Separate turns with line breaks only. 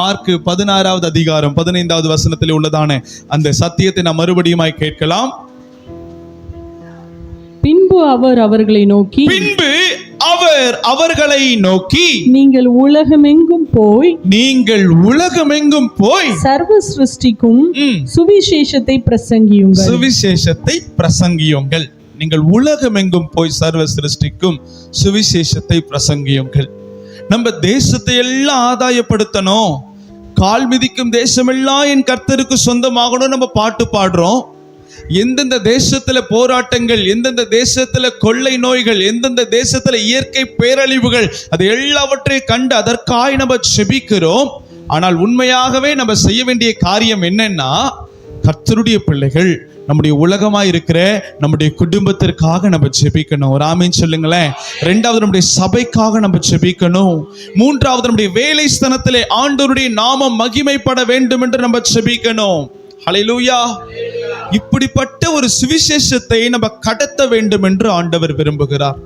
Mark பதினாறாவது அதிகாரம் பதினைந்தாவது வசனத்தில் உள்ளதான அந்த சத்தியத்தை நாம் மறுபடியுமாய் கேட்கலாம்.
பின்பு அவர் அவர்களை நோக்கி
பின்பு அவர் அவர்களை நோக்கி
நீங்கள் உலகமெங்கும் போய்
நீங்கள் உலகமெங்கும் போய்
சர்வ சிருஷ்டிக்கும் சுவிசேஷத்தை பிரசங்கியுங்கள்.
சுவிசேஷத்தை பிரசங்கியுங்கள். நீங்கள் உலகமெங்கும் போய் சர்வ சிருஷ்டிக்கும் சுவிசேஷத்தை பிரசங்கியுங்கள். நம்ம தேசத்தை எல்லாம் ஆதாயப்படுத்தணும். கால் மிதிக்கும் தேசமெல்லாம் என் கர்த்தருக்கு சொந்தமாகணும் நம்ம பாட்டு பாடுறோம். எந்தெந்த தேசத்துல போராட்டங்கள் எந்தெந்த தேசத்துல கொள்ளை நோய்கள் எந்தெந்த தேசத்துல இயற்கை பேரழிவுகள் அது எல்லாவற்றையும் கண்டு அதற்காய் நம்ம செபிக்கிறோம். ஆனால் உண்மையாகவே நம்ம செய்ய வேண்டிய காரியம் என்னன்னா கர்த்தருடைய பிள்ளைகள் நம்முடைய உலகமாக இருக்கிற நம்முடைய குடும்பத்திற்காக நம்ம ஜெபிக்கணும். ஒரு சொல்லுங்களேன். ரெண்டாவது நம்முடைய சபைக்காக நம்ம ஜெபிக்கணும். மூன்றாவது நம்முடைய வேலை ஸ்தனத்திலே ஆண்டோருடைய நாமம் மகிமைப்பட வேண்டும் என்று நம்ம ஜெபிக்கணும். ஹalleluya இப்படிப்பட்ட ஒரு சுவிசேஷத்தை நம்ம கடத்த வேண்டும் என்று ஆண்டவர் விரும்புகிறார்.